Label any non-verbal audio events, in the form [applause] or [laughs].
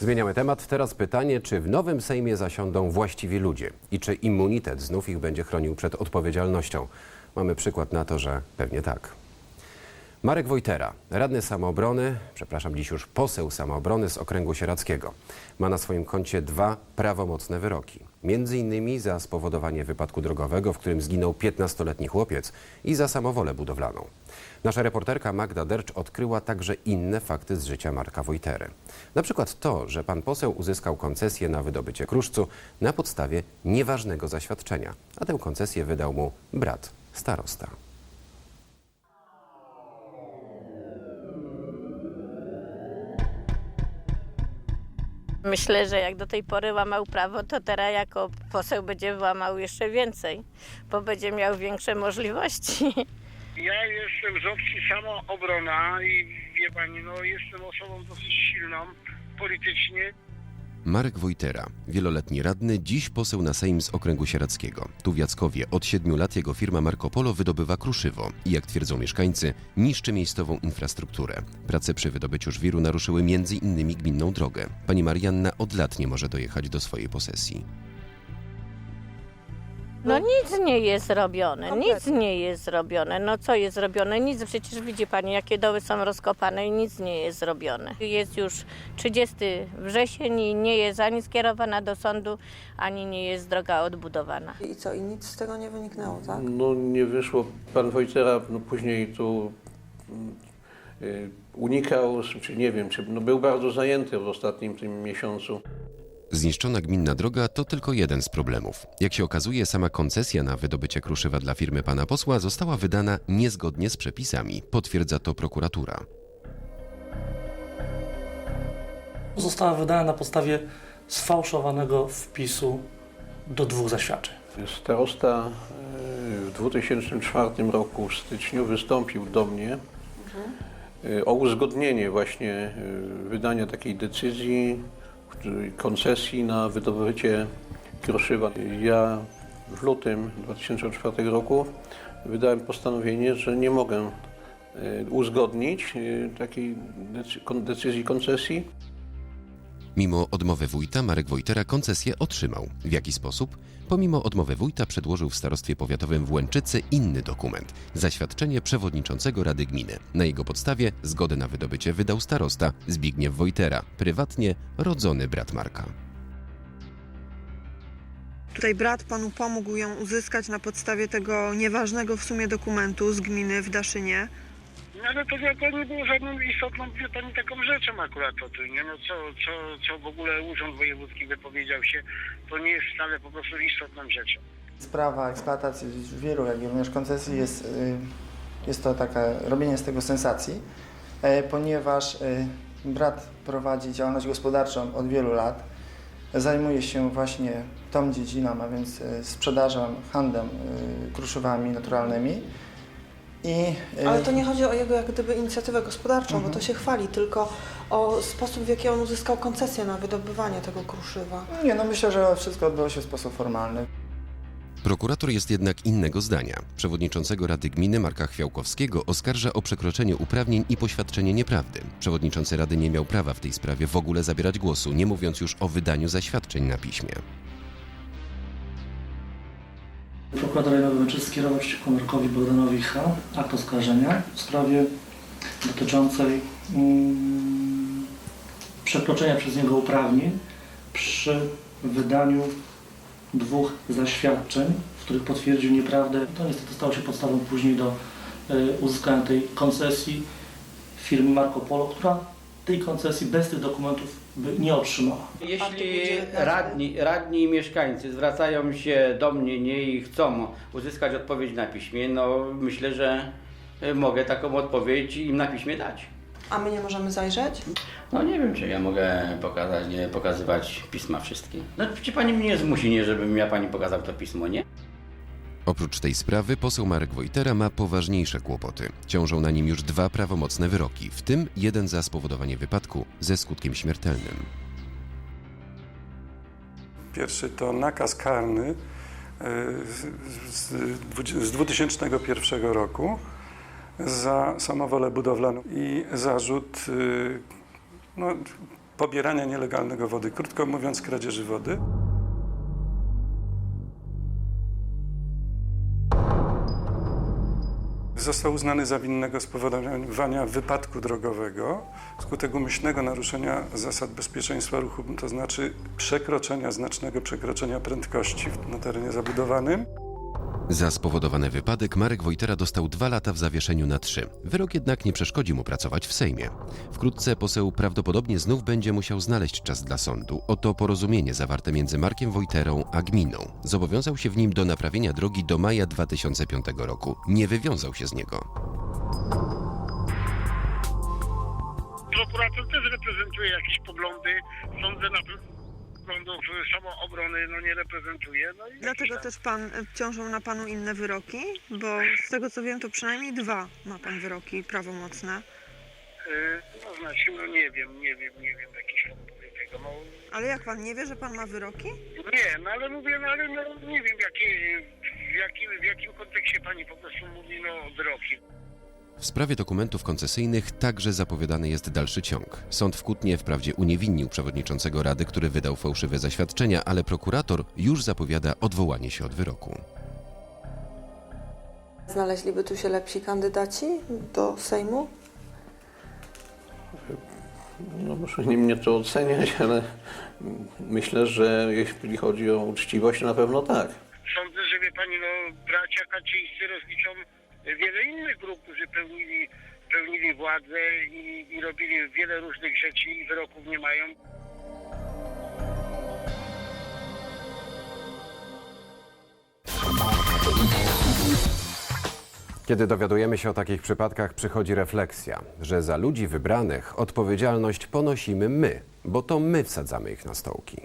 Zmieniamy temat. Teraz pytanie, czy w nowym Sejmie zasiądą właściwi ludzie i czy immunitet znów ich będzie chronił przed odpowiedzialnością. Mamy przykład na to, że pewnie tak. Marek Wojtera, radny samoobrony, przepraszam, dziś już poseł samoobrony z okręgu sieradzkiego. Ma na swoim koncie dwa prawomocne wyroki. Między innymi za spowodowanie wypadku drogowego, w którym zginął 15-letni chłopiec i za samowolę budowlaną. Nasza reporterka Magda Dercz odkryła także inne fakty z życia Marka Wojtery. Na przykład to, że pan poseł uzyskał koncesję na wydobycie kruszcu na podstawie nieważnego zaświadczenia, a tę koncesję wydał mu brat starosta. Myślę, że jak do tej pory łamał prawo, to teraz jako poseł będzie łamał jeszcze więcej, bo będzie miał większe możliwości. [laughs] Ja jestem z opcji samoobrona i wie pani, no jestem osobą dosyć silną politycznie. Marek Wojtera, wieloletni radny, dziś poseł na Sejm z okręgu sieradzkiego. Tu w Jackowie od siedmiu lat jego firma Marco Polo wydobywa kruszywo i jak twierdzą mieszkańcy, niszczy miejscową infrastrukturę. Prace przy wydobyciu żwiru naruszyły innymi gminną drogę. Pani Marianna od lat nie może dojechać do swojej posesji. No nic nie jest robione, nic nie jest zrobione. No co jest zrobione? Nic, przecież widzi pani, jakie doły są rozkopane i nic nie jest zrobione. Jest już 30 wrzesień i nie jest ani skierowana do sądu, ani nie jest droga odbudowana. I co, i nic z tego nie wyniknęło, tak? No nie wyszło. Pan Wojtera no, później tu mm, y, unikał, czy nie wiem, czy no, był bardzo zajęty w ostatnim tym miesiącu. Zniszczona gminna droga to tylko jeden z problemów. Jak się okazuje, sama koncesja na wydobycie kruszywa dla firmy pana posła została wydana niezgodnie z przepisami, potwierdza to prokuratura. Została wydana na podstawie sfałszowanego wpisu do dwóch zaświadczeń. Starosta y, w 2004 roku w styczniu wystąpił do mnie y, o uzgodnienie właśnie y, wydania takiej decyzji, koncesji na wydobycie kruszywa. Ja w lutym 2004 roku wydałem postanowienie, że nie mogę y, uzgodnić y, takiej decyzji koncesji. Mimo odmowy wójta, Marek Wojtera koncesję otrzymał. W jaki sposób? Pomimo odmowy wójta przedłożył w starostwie powiatowym w Łęczycy inny dokument zaświadczenie przewodniczącego Rady Gminy. Na jego podstawie zgodę na wydobycie wydał starosta Zbigniew Wojtera, prywatnie rodzony brat Marka. Tutaj brat panu pomógł ją uzyskać na podstawie tego nieważnego w sumie dokumentu z gminy w Daszynie. No ale to, to nie było żadną istotną, wie taką rzeczą akurat o tym, nie? No co, co, co w ogóle Urząd Wojewódzki wypowiedział się, to nie jest wcale po prostu istotną rzeczą. Sprawa eksploatacji jak i również koncesji jest, y, jest to taka robienie z tego sensacji, e, ponieważ y, brat prowadzi działalność gospodarczą od wielu lat. Zajmuje się właśnie tą dziedziną, a więc y, sprzedażą, handlem kruszywami naturalnymi. I, y, Ale to nie chodzi o jego jak gdyby inicjatywę gospodarczą, Mhm. bo to się chwali, tylko o sposób w jaki on uzyskał koncesję na wydobywanie tego kruszywa. Nie, no myślę, że wszystko odbyło się w sposób formalny. Prokurator jest jednak innego zdania. Przewodniczącego Rady Gminy Marka Chwiałkowskiego oskarża o przekroczenie uprawnień i poświadczenie nieprawdy. Przewodniczący Rady nie miał prawa w tej sprawie w ogóle zabierać głosu, nie mówiąc już o wydaniu zaświadczeń na piśmie. Prokurator rejonowy Łęczycy skierował przeciwko Markowi Bogdanowi H. akt oskarżenia w sprawie dotyczącej mm, przekroczenia przez niego uprawnień przy wydaniu dwóch zaświadczeń, w których potwierdził nieprawdę. To niestety stało się podstawą później do y, uzyskania tej koncesji firmy Marco Polo, która tej koncesji bez tych dokumentów by nie otrzymała. Jeśli 19. radni, radni i mieszkańcy zwracają się do mnie nie i chcą uzyskać odpowiedź na piśmie, no myślę, że y, mogę taką odpowiedź im na piśmie dać. A my nie możemy zajrzeć? No nie wiem, czy ja mogę pokazać, nie, pokazywać pisma wszystkie. No czy pani mnie zmusi, nie, żebym ja pani pokazał to pismo, nie? Oprócz tej sprawy poseł Marek Wojtera ma poważniejsze kłopoty. Ciążą na nim już dwa prawomocne wyroki, w tym jeden za spowodowanie wypadku ze skutkiem śmiertelnym. Pierwszy to nakaz karny y, z, z, z 2001 roku za samowolę budowlaną i zarzut y, no, pobierania nielegalnego wody, krótko mówiąc kradzieży wody. Został uznany za winnego spowodowania wypadku drogowego wskutek umyślnego naruszenia zasad bezpieczeństwa ruchu, to znaczy przekroczenia, znacznego przekroczenia prędkości na terenie zabudowanym. Za spowodowany wypadek Marek Wojtera dostał dwa lata w zawieszeniu na trzy. Wyrok jednak nie przeszkodzi mu pracować w Sejmie. Wkrótce poseł prawdopodobnie znów będzie musiał znaleźć czas dla sądu. Oto porozumienie zawarte między Markiem Wojterą a gminą. Zobowiązał się w nim do naprawienia drogi do maja 2005 roku. Nie wywiązał się z niego. Prokurator też reprezentuje jakieś poglądy. Sądzę na poglądów samoobrony no nie reprezentuje. No i Dlatego też pan e, ciążą na panu inne wyroki, bo z tego co wiem, to przynajmniej dwa ma pan wyroki prawomocne. tam, y, No znaczy, no nie wiem, nie wiem, nie wiem jakiś tego. No, Ale jak pan nie wie, że pan ma wyroki? nie, no ale mówię, no ale no, nie wiem jakie, w, jakim, w jakim kontekście pani po prostu mówi no wyroki. W sprawie dokumentów koncesyjnych także zapowiadany jest dalszy ciąg. Sąd w Kutnie wprawdzie uniewinnił przewodniczącego Rady, który wydał fałszywe zaświadczenia, ale prokurator już zapowiada odwołanie się od wyroku. Znaleźliby tu się lepsi kandydaci do Sejmu? No proszę nie mnie to oceniać, ale myślę, że jeśli chodzi o uczciwość, na pewno tak. Sądzę, że wie pani, no bracia Kaczyńscy rozliczą wiele innych grup, którzy pełnili, pełnili władzę i, i robili wiele różnych rzeczy i wyroków nie mają. Kiedy dowiadujemy się o takich przypadkach, przychodzi refleksja, że za ludzi wybranych odpowiedzialność ponosimy my, bo to my wsadzamy ich na stołki.